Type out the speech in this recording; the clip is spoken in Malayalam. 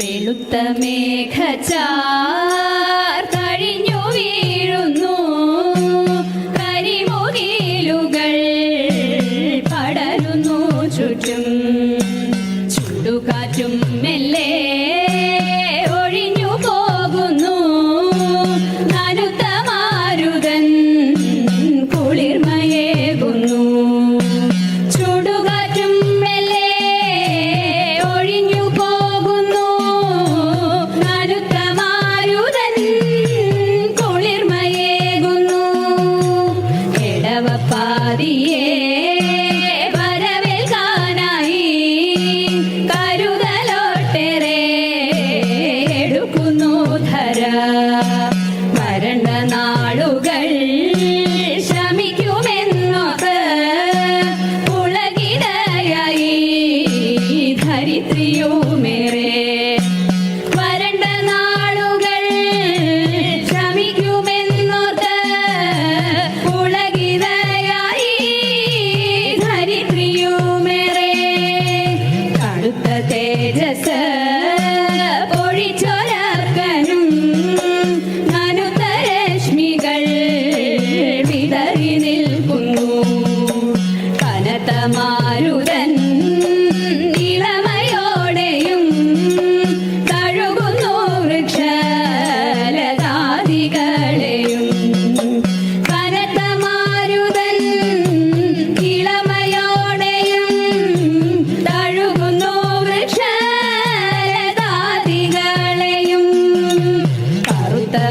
വെളുത്ത മേഘചാർ കഴിഞ്ഞു വീഴുന്നു. കരിമുകിലുകൾ പടരുന്നു ചുറ്റും. ചുടുകാറ്റും മതിയേ വരവേൽക്കാനായി കരുതലോട്ടേറെ എടുക്കുന്നു ധര. വരണ്ട നാളുകൾ